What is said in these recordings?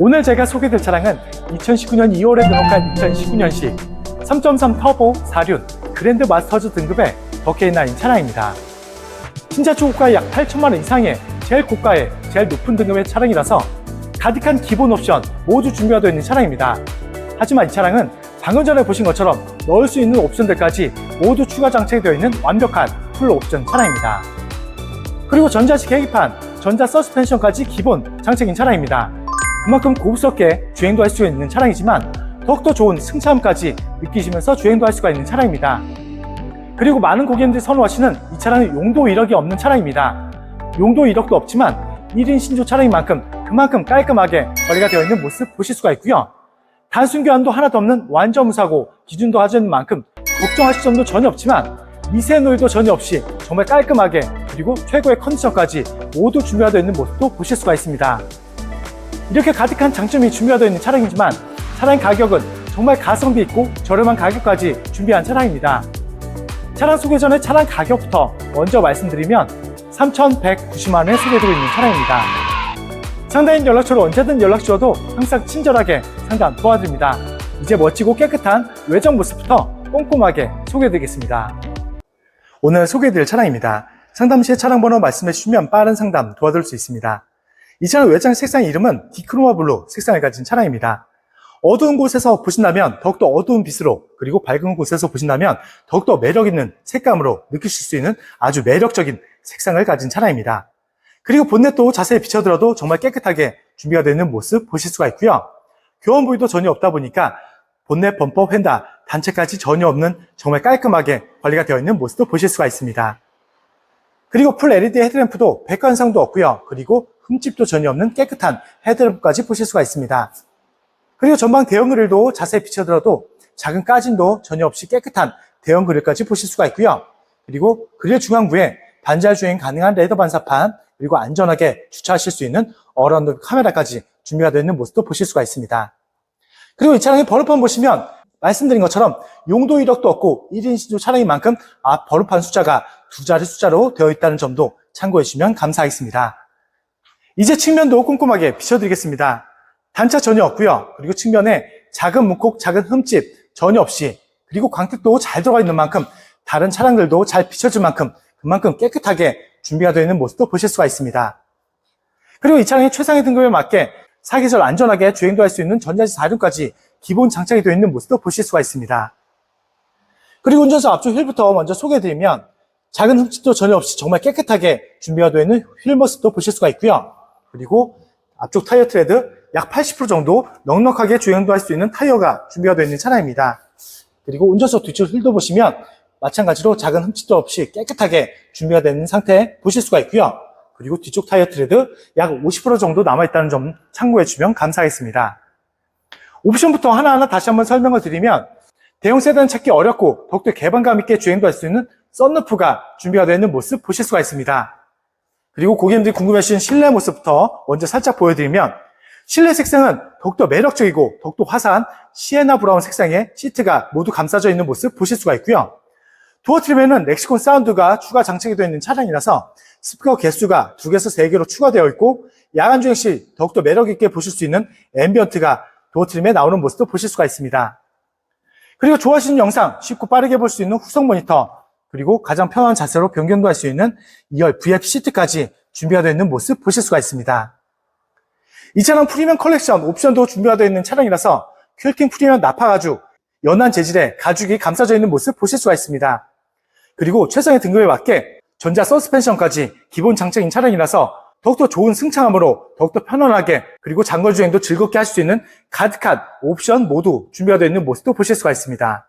오늘 제가 소개될 차량은 2019년 2월에 등록한 2019년식 3.3 터보 4륜 그랜드 마스터즈 등급의 더케인9 차량입니다. 신차 초고가 약 8천만 원 이상의 제일 고가의 제일 높은 등급의 차량이라서 가득한 기본 옵션 모두 준비가 되어 있는 차량입니다. 하지만 이 차량은 방금 전에 보신 것처럼 넣을 수 있는 옵션들까지 모두 추가 장착이 되어 있는 완벽한 풀 옵션 차량입니다. 그리고 전자식 계기판, 전자 서스펜션까지 기본 장착인 차량입니다. 그만큼 고급스럽게 주행도 할 수 있는 차량이지만 더욱더 좋은 승차감까지 느끼시면서 주행도 할 수가 있는 차량입니다. 그리고 많은 고객님들이 선호하시는 이 차량은 용도 이력이 없는 차량입니다. 용도 이력도 없지만 1인 신조 차량인 만큼 그만큼 깔끔하게 관리가 되어 있는 모습 보실 수가 있고요. 단순 교환도 하나도 없는 완전 무사고 기준도 하는 만큼 걱정하실 점도 전혀 없지만 미세 노이도 전혀 없이 정말 깔끔하게 그리고 최고의 컨디션까지 모두 준비가 되어 있는 모습도 보실 수가 있습니다. 이렇게 가득한 장점이 준비가 되어 있는 차량이지만 차량 가격은 정말 가성비 있고 저렴한 가격까지 준비한 차량입니다. 차량 소개 전에 차량 가격부터 먼저 말씀드리면 3,190만 원에 소개해드리고 있는 차량입니다. 상단인 연락처로 언제든 연락 주셔도 항상 친절하게 상담 도와드립니다. 이제 멋지고 깨끗한 외장 모습부터 꼼꼼하게 소개해드리겠습니다. 오늘 소개해드릴 차량입니다. 상담 시에 차량 번호 말씀해 주시면 빠른 상담 도와드릴 수 있습니다. 이 차량 외장 색상 이름은 디크로마 블루 색상을 가진 차량입니다. 어두운 곳에서 보신다면 더욱더 어두운 빛으로 그리고 밝은 곳에서 보신다면 더욱더 매력 있는 색감으로 느끼실 수 있는 아주 매력적인 색상을 가진 차량입니다. 그리고 본넷도 자세히 비춰들어도 정말 깨끗하게 준비가 되어 있는 모습 보실 수가 있고요. 교원 부위도 전혀 없다 보니까 본넷 범퍼 휀다 단체까지 전혀 없는 정말 깔끔하게 관리가 되어 있는 모습도 보실 수가 있습니다. 그리고 풀 LED 헤드램프도 백관상도 없고요. 그리고 흠집도 전혀 없는 깨끗한 헤드램프까지 보실 수가 있습니다. 그리고 전방 대형 그릴도 자세히 비춰들어도 작은 까짐도 전혀 없이 깨끗한 대형 그릴까지 보실 수가 있고요. 그리고 그릴 중앙부에 반잘 주행 가능한 레더 반사판 그리고 안전하게 주차하실 수 있는 어라운드 카메라까지 준비가 되어 있는 모습도 보실 수가 있습니다. 그리고 이 차량의 번호판 보시면 말씀드린 것처럼 용도 이력도 없고 1인 신조 차량인 만큼 앞 번호판 숫자가 두 자리 숫자로 되어 있다는 점도 참고해 주시면 감사하겠습니다. 이제 측면도 꼼꼼하게 비춰드리겠습니다. 단차 전혀 없고요. 그리고 측면에 작은 문콕, 작은 흠집 전혀 없이 그리고 광택도 잘 들어가 있는 만큼 다른 차량들도 잘 비춰줄 만큼 그만큼 깨끗하게 준비가 되어 있는 모습도 보실 수가 있습니다. 그리고 이 차량의 최상의 등급에 맞게 사계절 안전하게 주행도 할 수 있는 전자식 4륜까지 기본 장착이 되어 있는 모습도 보실 수가 있습니다. 그리고 운전석 앞쪽 휠부터 먼저 소개해드리면 작은 흠집도 전혀 없이 정말 깨끗하게 준비가 되어 있는 휠 모습도 보실 수가 있고요. 그리고 앞쪽 타이어 트레드 약 80% 정도 넉넉하게 주행도 할 수 있는 타이어가 준비가 되어 있는 차량입니다. 그리고 운전석 뒤쪽 휠도 보시면 마찬가지로 작은 흠집도 없이 깨끗하게 준비가 되어 있는 상태 보실 수가 있고요. 그리고 뒤쪽 타이어 트레드 약 50% 정도 남아있다는 점 참고해 주면 감사하겠습니다. 옵션부터 하나하나 다시 한번 설명을 드리면 대형 세단 찾기 어렵고 더욱더 개방감 있게 주행도 할 수 있는 썬루프가 준비가 되어 있는 모습 보실 수가 있습니다. 그리고 고객님들이 궁금해하신 실내 모습부터 먼저 살짝 보여드리면 실내 색상은 더욱더 매력적이고 더욱더 화사한 시에나 브라운 색상의 시트가 모두 감싸져 있는 모습 보실 수가 있고요. 도어 트림에는 렉시콘 사운드가 추가 장착이 되어 있는 차량이라서 스피커 개수가 2개에서 3개로 추가되어 있고 야간 주행 시 더욱더 매력 있게 보실 수 있는 앰비언트가 도어 트림에 나오는 모습도 보실 수가 있습니다. 그리고 좋아하시는 영상 쉽고 빠르게 볼 수 있는 후속 모니터 그리고 가장 편한 자세로 변경도 할 수 있는 2열 VIP 시트까지 준비가 되어 있는 모습 보실 수가 있습니다. 이 차량 프리미엄 컬렉션 옵션도 준비가 되어 있는 차량이라서 퀼팅 프리미엄 나파 가죽, 연한 재질의 가죽이 감싸져 있는 모습 보실 수가 있습니다. 그리고 최상의 등급에 맞게 전자 서스펜션까지 기본 장착인 차량이라서 더욱더 좋은 승차감으로 더욱더 편안하게 그리고 장거 주행도 즐겁게 할 수 있는 가득한 옵션 모두 준비가 되어 있는 모습도 보실 수가 있습니다.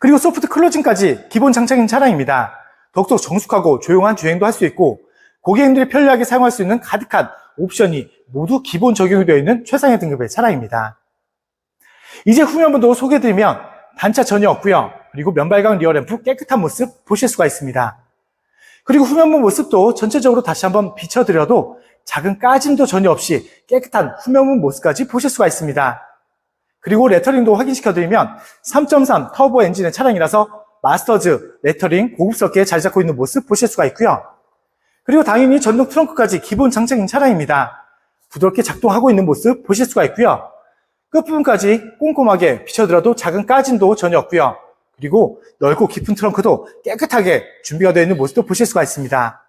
그리고 소프트 클로징까지 기본 장착인 차량입니다. 더욱더 정숙하고 조용한 주행도 할 수 있고 고객님들이 편리하게 사용할 수 있는 가득한 옵션이 모두 기본 적용이 되어 있는 최상의 등급의 차량입니다. 이제 후면부도 소개해드리면 단차 전혀 없고요. 그리고 면발광 리어램프 깨끗한 모습 보실 수가 있습니다. 그리고 후면부 모습도 전체적으로 다시 한번 비춰드려도 작은 까짐도 전혀 없이 깨끗한 후면부 모습까지 보실 수가 있습니다. 그리고 레터링도 확인시켜드리면 3.3 터보 엔진의 차량이라서 마스터즈 레터링 고급스럽게 잘 잡고 있는 모습 보실 수가 있고요. 그리고 당연히 전동 트렁크까지 기본 장착인 차량입니다. 부드럽게 작동하고 있는 모습 보실 수가 있고요. 끝부분까지 꼼꼼하게 비춰들어도 작은 까짐도 전혀 없고요. 그리고 넓고 깊은 트렁크도 깨끗하게 준비가 되어 있는 모습도 보실 수가 있습니다.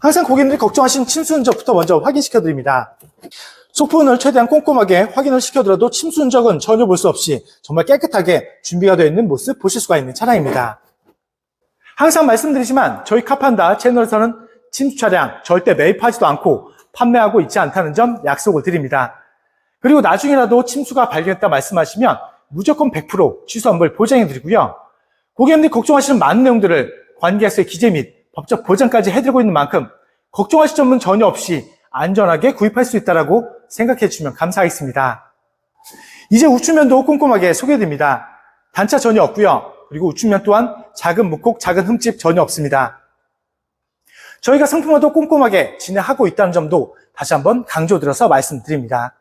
항상 고객님들이 걱정하신 침수 흔적부터 먼저 확인시켜 드립니다. 소품을 최대한 꼼꼼하게 확인을 시켜드려도 침수 흔적은 전혀 볼 수 없이 정말 깨끗하게 준비가 되어 있는 모습 보실 수가 있는 차량입니다. 항상 말씀드리지만 저희 카판다 채널에서는 침수 차량 절대 매입하지도 않고 판매하고 있지 않다는 점 약속을 드립니다. 그리고 나중이라도 침수가 발견했다 말씀하시면 무조건 100% 취소 환불 보장해 드리고요. 고객님들이 걱정하시는 많은 내용들을 관계자의 기재 및 법적 보장까지 해드리고 있는 만큼 걱정하실 점은 전혀 없이 안전하게 구입할 수 있다고 생각해 주시면 감사하겠습니다. 이제 우측면도 꼼꼼하게 소개해드립니다. 단차 전혀 없고요. 그리고 우측면 또한 작은 묵곡, 작은 흠집 전혀 없습니다. 저희가 상품화도 꼼꼼하게 진행하고 있다는 점도 다시 한번 강조드려서 말씀드립니다.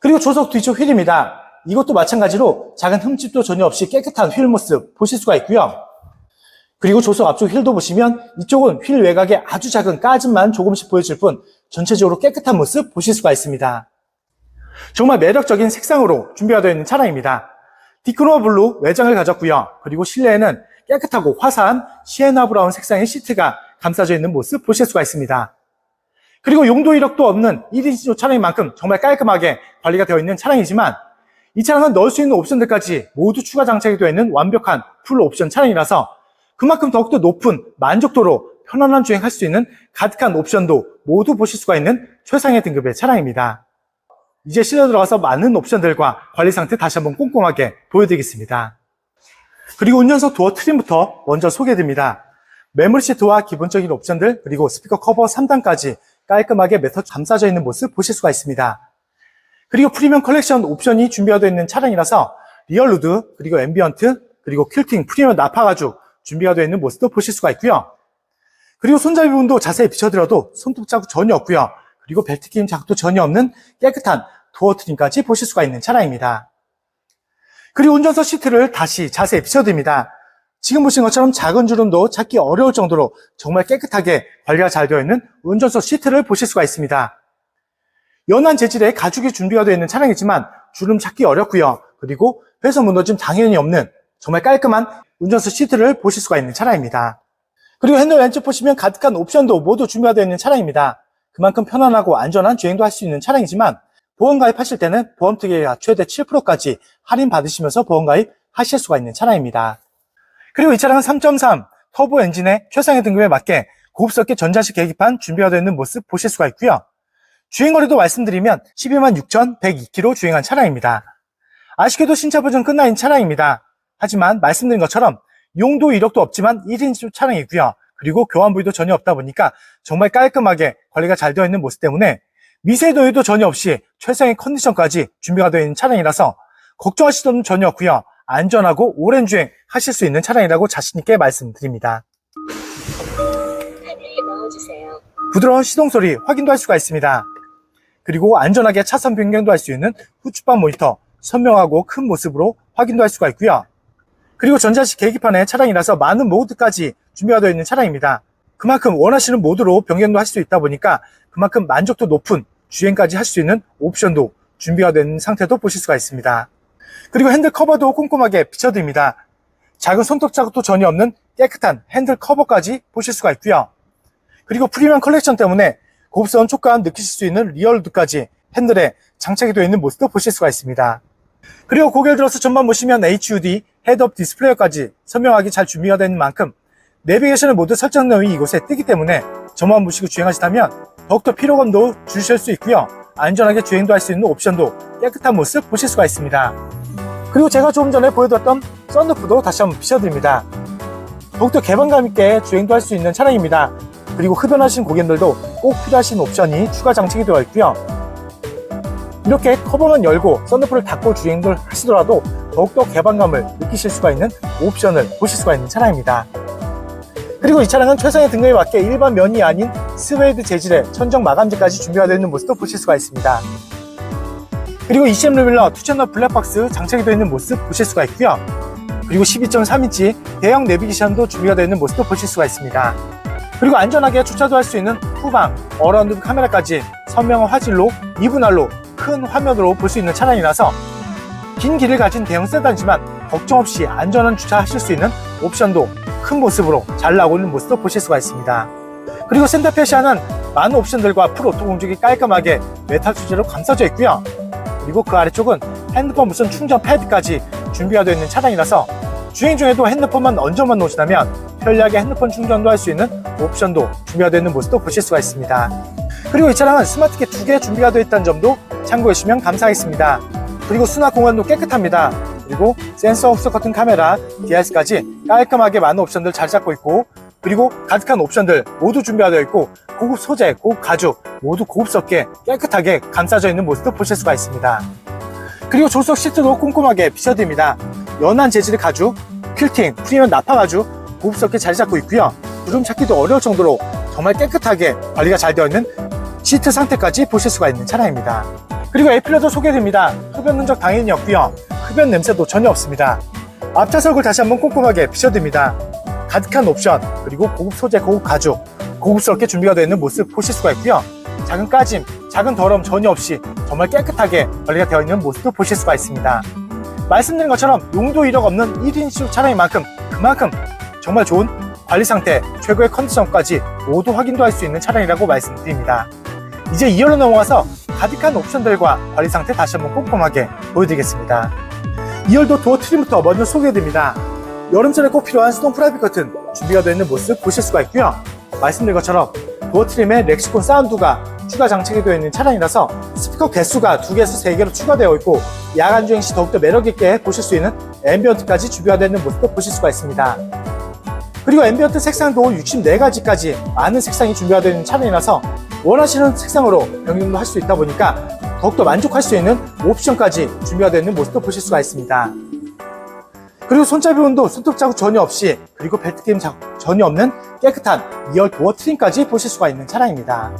그리고 조석 뒤쪽 휠입니다. 이것도 마찬가지로 작은 흠집도 전혀 없이 깨끗한 휠 모습 보실 수가 있고요. 그리고 조석 앞쪽 휠도 보시면 이쪽은 휠 외곽에 아주 작은 까짐만 조금씩 보여질 뿐 전체적으로 깨끗한 모습 보실 수가 있습니다. 정말 매력적인 색상으로 준비가 되어 있는 차량입니다. 디크노어 블루 외장을 가졌고요. 그리고 실내에는 깨끗하고 화사한 시에나 브라운 색상의 시트가 감싸져 있는 모습 보실 수가 있습니다. 그리고 용도 이력도 없는 1인칭 차량인 만큼 정말 깔끔하게 관리가 되어 있는 차량이지만 이 차량은 넣을 수 있는 옵션들까지 모두 추가 장착이 되어 있는 완벽한 풀 옵션 차량이라서 그만큼 더욱더 높은 만족도로 편안한 주행할 수 있는 가득한 옵션도 모두 보실 수가 있는 최상의 등급의 차량입니다. 이제 실내 들어가서 많은 옵션들과 관리 상태 다시 한번 꼼꼼하게 보여드리겠습니다. 그리고 운전석 도어 트림부터 먼저 소개해드립니다. 메모리 시트와 기본적인 옵션들 그리고 스피커 커버 3단까지 깔끔하게 매터 감싸져 있는 모습 보실 수가 있습니다. 그리고 프리미엄 컬렉션 옵션이 준비가 되어 있는 차량이라서 리얼루드 그리고 앰비언트 그리고 퀼팅 프리미엄 나파 가죽 준비가 되어 있는 모습도 보실 수가 있고요. 그리고 손잡이 부분도 자세히 비춰드려도 손톱 자국 전혀 없고요. 그리고 벨트 끼임 자국도 전혀 없는 깨끗한 도어 트림까지 보실 수가 있는 차량입니다. 그리고 운전석 시트를 다시 자세히 비춰드립니다. 지금 보시는 것처럼 작은 주름도 찾기 어려울 정도로 정말 깨끗하게 관리가 잘 되어 있는 운전석 시트를 보실 수가 있습니다. 연한 재질의 가죽이 준비가 되어 있는 차량이지만 주름 찾기 어렵고요. 그리고 회서 무너짐 당연히 없는 정말 깔끔한 운전석 시트를 보실 수가 있는 차량입니다. 그리고 핸들 왼쪽 보시면 가득한 옵션도 모두 준비가 되어 있는 차량입니다. 그만큼 편안하고 안전한 주행도 할 수 있는 차량이지만 보험 가입하실 때는 보험 특례가 최대 7%까지 할인 받으시면서 보험 가입 하실 수가 있는 차량입니다. 그리고 이 차량은 3.3 터보 엔진의 최상의 등급에 맞게 고급스럽게 전자식 계기판 준비가 되어 있는 모습 보실 수가 있고요. 주행거리도 말씀드리면 12만 6,102km 주행한 차량입니다. 아쉽게도 신차 보증 끝나인 차량입니다. 하지만 말씀드린 것처럼 용도 이력도 없지만 1인칭 차량이고요. 그리고 교환 부위도 전혀 없다 보니까 정말 깔끔하게 관리가 잘 되어 있는 모습 때문에 미세도에도 전혀 없이 최상의 컨디션까지 준비가 되어 있는 차량이라서 걱정하실 점은 전혀 없고요. 안전하고 오랜 주행 하실 수 있는 차량이라고 자신있게 말씀드립니다. 카드를 넣어주세요. 부드러운 시동 소리 확인도 할 수가 있습니다. 그리고 안전하게 차선 변경도 할 수 있는 후측방 모니터 선명하고 큰 모습으로 확인도 할 수가 있고요. 그리고 전자식 계기판의 차량이라서 많은 모드까지 준비가 되어 있는 차량입니다. 그만큼 원하시는 모드로 변경도 할 수 있다 보니까 그만큼 만족도 높은 주행까지 할 수 있는 옵션도 준비가 된 상태도 보실 수가 있습니다. 그리고 핸들 커버도 꼼꼼하게 비춰드립니다. 작은 손톱 자국도 전혀 없는 깨끗한 핸들 커버까지 보실 수가 있고요. 그리고 프리미엄 컬렉션 때문에 고급스러운 촉감 느끼실 수 있는 리얼루드까지 핸들에 장착이 되어 있는 모습도 보실 수가 있습니다. 그리고 고개를 들어서 전만 보시면 HUD 헤드업 디스플레이어까지 선명하게 잘 준비가 되는 만큼 내비게이션을 모두 설정 내용이 이곳에 뜨기 때문에 전만 보시고 주행하시다면 더욱더 피로감도 주실 수 있고요. 안전하게 주행도 할 수 있는 옵션도 깨끗한 모습 보실 수가 있습니다. 그리고 제가 조금 전에 보여드렸던 썬루프도 다시 한번 비춰드립니다. 더욱더 개방감 있게 주행도 할 수 있는 차량입니다. 그리고 흡연하신 고객님들도 꼭 필요하신 옵션이 추가 장착이 되어 있고요. 이렇게 커버만 열고 썬루프를 닫고 주행을 하시더라도 더욱더 개방감을 느끼실 수가 있는 옵션을 보실 수가 있는 차량입니다. 그리고 이 차량은 최상의 등급에 맞게 일반 면이 아닌 스웨이드 재질의 천정 마감재까지 준비가 되어 있는 모습도 보실 수가 있습니다. 그리고 ECM 루밀러 투채널 블랙박스 장착이 되어 있는 모습 보실 수가 있고요. 그리고 12.3인치 대형 내비게이션도 준비가 되어 있는 모습도 보실 수가 있습니다. 그리고 안전하게 주차도 할 수 있는 후방, 어라운드 카메라까지 선명한 화질로 2분할로 큰 화면으로 볼 수 있는 차량이라서 긴 길을 가진 대형 세단이지만 걱정 없이 안전한 주차하실 수 있는 옵션도 큰 모습으로 잘 나오고 있는 모습도 보실 수가 있습니다. 그리고 센터페 시아는 많은 옵션들과 풀 오토 공조기 깔끔하게 메탈 소재로 감싸져 있고요. 그리고 그 아래쪽은 핸드폰 무선 충전 패드까지 준비가 되어 있는 차량이라서 주행 중에도 핸드폰만 얹어만 놓으시다면 편리하게 핸드폰 충전도 할 수 있는 옵션도 준비가 되어 있는 모습도 보실 수가 있습니다. 그리고 이 차량은 스마트키 두 개 준비가 되어 있다는 점도 참고해 주시면 감사하겠습니다. 그리고 수납 공간도 깨끗합니다. 그리고 센서 흡수 커튼 카메라, DRS까지 깔끔하게 많은 옵션들 잘 잡고 있고 그리고 가득한 옵션들 모두 준비가 되어 있고 고급 소재, 고급 가죽 모두 고급스럽게 깨끗하게 감싸져 있는 모습도 보실 수가 있습니다. 그리고 조수석 시트도 꼼꼼하게 비춰드립니다. 연한 재질의 가죽, 퀼팅, 프리미엄 나파 가죽 고급스럽게 자리 잡고 있고요. 구름 찾기도 어려울 정도로 정말 깨끗하게 관리가 잘 되어 있는 시트 상태까지 보실 수가 있는 차량입니다. 그리고 에필러도 소개됩니다. 흡연 흔적 당연히 없고요. 흡연 냄새도 전혀 없습니다. 앞좌석을 다시 한번 꼼꼼하게 비춰드립니다. 가득한 옵션, 그리고 고급 소재, 고급 가죽, 고급스럽게 준비가 되어 있는 모습 보실 수가 있고요. 작은 까짐, 작은 더러움 전혀 없이 정말 깨끗하게 관리가 되어 있는 모습도 보실 수가 있습니다. 말씀드린 것처럼 용도 이력 없는 1인실 차량인 만큼 그만큼 정말 좋은 관리 상태, 최고의 컨디션까지 모두 확인도 할 수 있는 차량이라고 말씀드립니다. 이제 2열로 넘어가서 가득한 옵션들과 관리 상태 다시 한번 꼼꼼하게 보여드리겠습니다. 2열도 도어 트림부터 먼저 소개해드립니다. 여름철에 꼭 필요한 수동 프라이빗 커튼 준비가 되어 있는 모습 보실 수가 있고요. 말씀드린 것처럼 도어 트림에 렉시콘 사운드가 추가 장착이 되어 있는 차량이라서 스피커 개수가 2개에서 3개로 추가되어 있고 야간 주행 시 더욱더 매력있게 보실 수 있는 앰비언트까지 준비가 되어 있는 모습도 보실 수가 있습니다. 그리고 앰비언트 색상도 64가지까지 많은 색상이 준비가 되어 있는 차량이라서 원하시는 색상으로 변경도 할 수 있다 보니까 더욱더 만족할 수 있는 옵션까지 준비가 되어 있는 모습도 보실 수가 있습니다. 그리고 손잡이 운도 손톱 자국 전혀 없이 그리고 벨트 게임 자국 전혀 없는 깨끗한 2열 도어 트림까지 보실 수가 있는 차량입니다.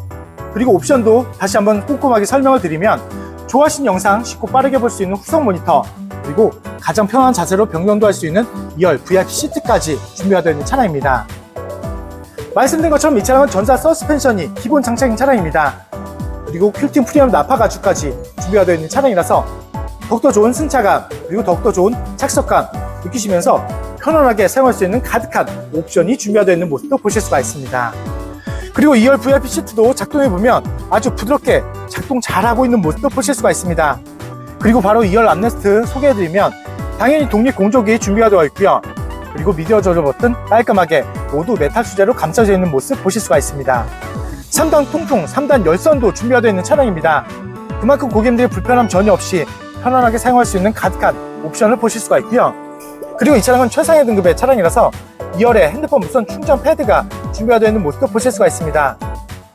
그리고 옵션도 다시 한번 꼼꼼하게 설명을 드리면 좋아하시는 영상 쉽고 빠르게 볼 수 있는 후속 모니터 그리고 가장 편한 자세로 변경도 할 수 있는 2열 VIP 시트까지 준비가 되어 있는 차량입니다. 말씀드린 것처럼 이 차량은 전사 서스펜션이 기본 장착인 차량입니다. 그리고 퀼팅 프리미엄 나파 가죽까지 준비가 되어 있는 차량이라서 더욱더 좋은 승차감 그리고 더욱더 좋은 착석감 느끼시면서 편안하게 사용할 수 있는 가득한 옵션이 준비가 되어 있는 모습도 보실 수가 있습니다. 그리고 2열 VIP 시트도 작동해 보면 아주 부드럽게 작동 잘하고 있는 모습도 보실 수가 있습니다. 그리고 바로 2열 암레스트 소개해드리면 당연히 독립 공조기 준비가 되어 있고요. 그리고 미디어 조절 버튼 깔끔하게 모두 메탈 수제로 감싸져 있는 모습 보실 수가 있습니다. 3단 통풍, 3단 열선도 준비가 되어 있는 차량입니다. 그만큼 고객님들이 불편함 전혀 없이 편안하게 사용할 수 있는 가득한 옵션을 보실 수가 있고요. 그리고 이 차량은 최상위 등급의 차량이라서 2열에 핸드폰 무선 충전 패드가 준비가 되어 있는 모습도 보실 수가 있습니다.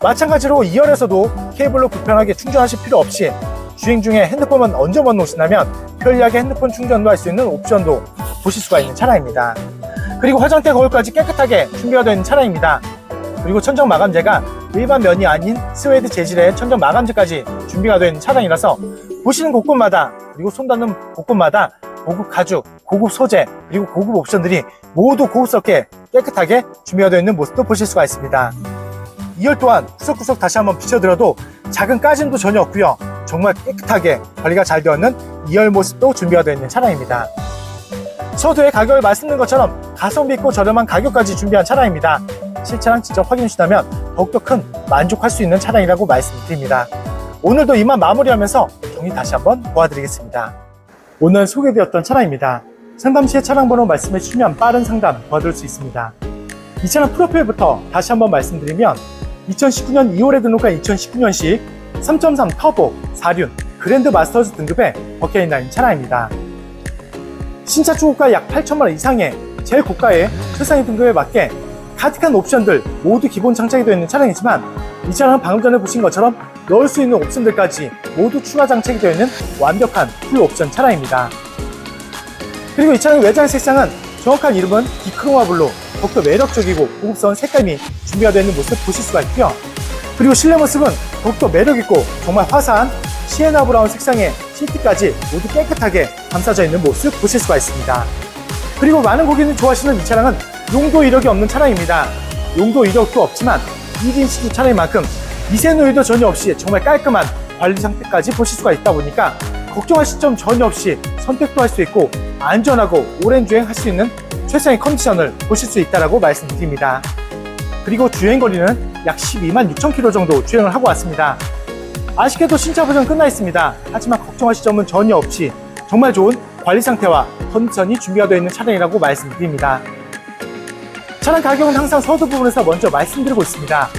마찬가지로 2열에서도 케이블로 불편하게 충전하실 필요 없이 주행 중에 핸드폰만 얹어만 놓으신다면 편리하게 핸드폰 충전도 할 수 있는 옵션도 보실 수가 있는 차량입니다. 그리고 화장대 거울까지 깨끗하게 준비가 되어 있는 차량입니다. 그리고 천정 마감재가 일반 면이 아닌 스웨이드 재질의 천정 마감재까지 준비가 있는 차량이라서 보시는 곳곳마다 그리고 손 닿는 곳곳마다 고급 가죽, 고급 소재, 그리고 고급 옵션들이 모두 고급스럽게 깨끗하게 준비가 되어 있는 모습도 보실 수가 있습니다. 2열 또한 구석구석 다시 한번 비춰드려도 작은 까짐도 전혀 없고요. 정말 깨끗하게 관리가 잘 되어 있는 2열 모습도 준비가 되어 있는 차량입니다. 서두에 가격을 말씀드린 것처럼 가성비 있고 저렴한 가격까지 준비한 차량입니다. 실차량 직접 확인해 주시다면 더욱더 큰 만족할 수 있는 차량이라고 말씀드립니다. 오늘도 이만 마무리하면서 정리 다시 한번 도와드리겠습니다. 오늘 소개되었던 차량입니다. 상담 시에 차량 번호 말씀해 주시면 빠른 상담 도와드릴 수 있습니다. 이 차량 프로필부터 다시 한번 말씀드리면 2019년 2월에 등록한 2019년식 3.3 터보 4륜 그랜드 마스터즈 등급의 버케인라인 차량입니다. 신차 중고가 약 8천만 원 이상의 제일 고가의 최상위 등급에 맞게 가득한 옵션들 모두 기본 장착이 되어 있는 차량이지만 이 차량은 방금 전에 보신 것처럼 넣을 수 있는 옵션들까지 모두 추가 장착이 되어 있는 완벽한 풀 옵션 차량입니다. 그리고 이 차량 외장 색상은 정확한 이름은 디크로마 블루 더욱더 매력적이고 고급스러운 색감이 준비가 되어 있는 모습을 보실 수가 있고요. 그리고 실내 모습은 더욱더 매력있고 정말 화사한 시에나 브라운 색상의 시트까지 모두 깨끗하게 감싸져 있는 모습 보실 수가 있습니다. 그리고 많은 고객님이 좋아하시는 이 차량은 용도 이력이 없는 차량입니다. 용도 이력도 없지만 1인 시기 차량인 만큼 미세 노이도 전혀 없이 정말 깔끔한 관리 상태까지 보실 수가 있다 보니까 걱정하실 점 전혀 없이 선택도 할 수 있고 안전하고 오랜 주행 할 수 있는 최상의 컨디션을 보실 수 있다고 말씀드립니다. 그리고 주행 거리는 약 12만 6천 킬로 정도 주행을 하고 왔습니다. 아쉽게도 신차 보정 끝나 있습니다. 하지만 걱정하실 점은 전혀 없이 정말 좋은 관리 상태와 컨디션이 준비가 되어 있는 차량이라고 말씀드립니다. 차량 가격은 항상 서두 부분에서 먼저 말씀드리고 있습니다.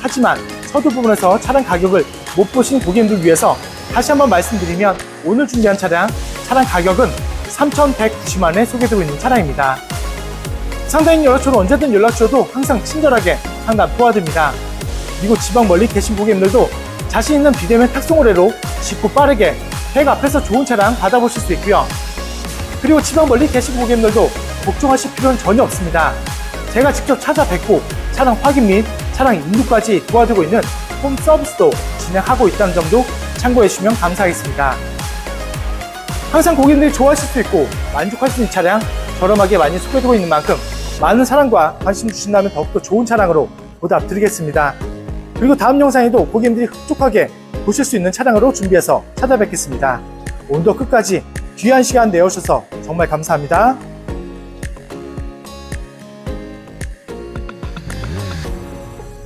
하지만 서두 부분에서 차량 가격을 못 보신 고객님들 위해서 다시 한번 말씀드리면 오늘 준비한 차량, 차량 가격은 3,190만 원에 소개되고 있는 차량입니다. 상담인 연락처로 언제든 연락 주셔도 항상 친절하게 상담 도와드립니다. 그리고 지방 멀리 계신 고객님들도 자신 있는 비대면 탁송 의뢰로 쉽고 빠르게 백 앞에서 좋은 차량 받아보실 수 있고요. 그리고 지방 멀리 계신 고객님들도 걱정하실 필요는 전혀 없습니다. 제가 직접 찾아뵙고 차량 확인 및 차량 인도까지 도와드리고 있는 홈 서비스도 진행하고 있다는 점도 참고해 주시면 감사하겠습니다. 항상 고객님들이 좋아하실 수 있고 만족할 수 있는 차량 저렴하게 많이 소개되고 있는 만큼 많은 사랑과 관심 주신다면 더욱더 좋은 차량으로 보답드리겠습니다. 그리고 다음 영상에도 고객님들이 흡족하게 보실 수 있는 차량으로 준비해서 찾아뵙겠습니다. 오늘도 끝까지 귀한 시간 내어주셔서 정말 감사합니다.